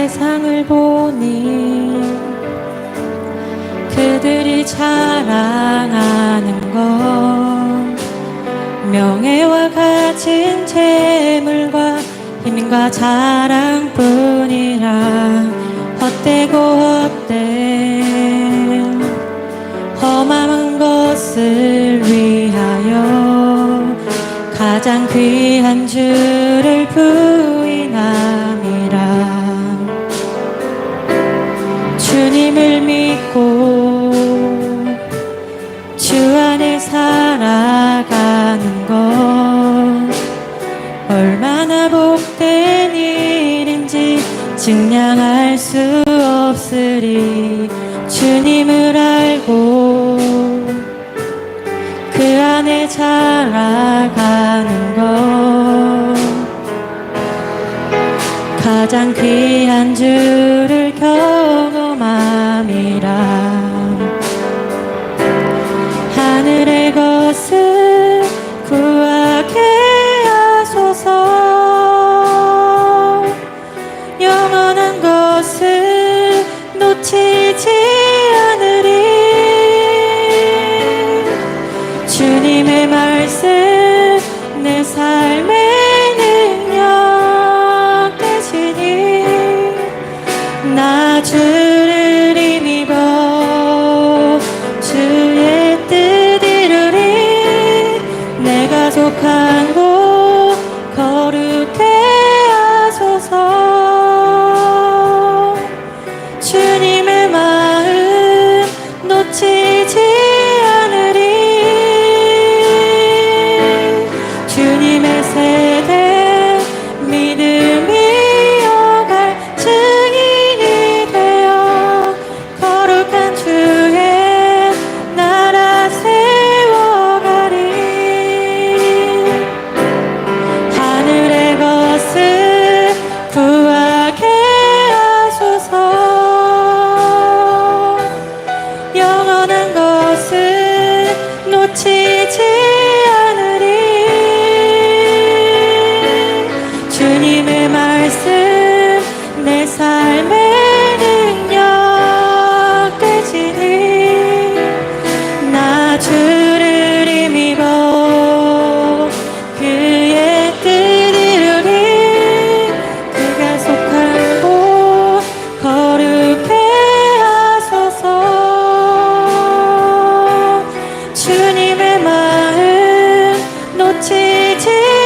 세상을 보니 그들이 자랑하는 것 명예와 가진 재물과 힘과 자랑뿐이라 헛되고 헛된 험한 것을 위하여 가장 귀한 줄을 부르 얼마나 복된 일인지 증량할 수 없으리. 주님을 알고 그 안에 자라가는 것. 가장 귀한 줄을 경험함이라. say 그대 마음 놓치지